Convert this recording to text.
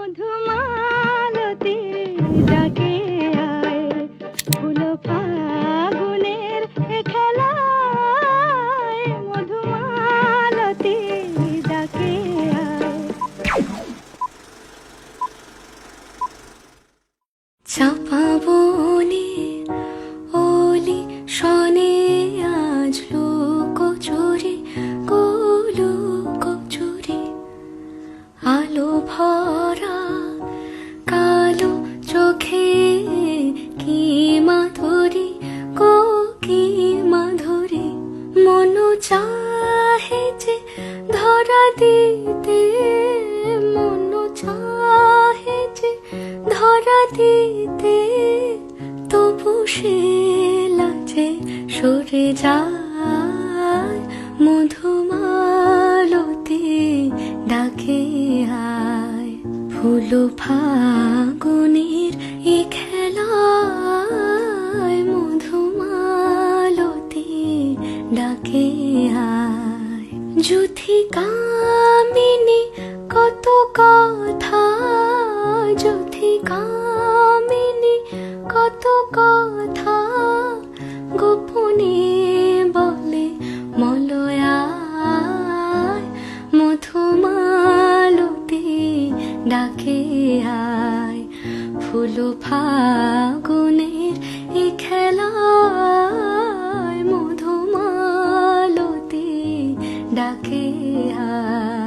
মধুমালতি ডাকে আয়। ফুল ফাগুনের খেলায় মধুমালতি ডাকে আয়। চাপা চাহে যে ধরা দিতে মন চাহে যে ধরা দিতে তবু সে লাজে সরে যায় মধুমালতি ডাকে আয় ফুল ফাগুনের ডাকে আয় যুথি কামিনী, কত কথা। যুথি কামিনী, কত কথা। গোপনে বলে, মলয়ায় মধুমালতি ডাকে আয় ফুল খেলা सके हाँ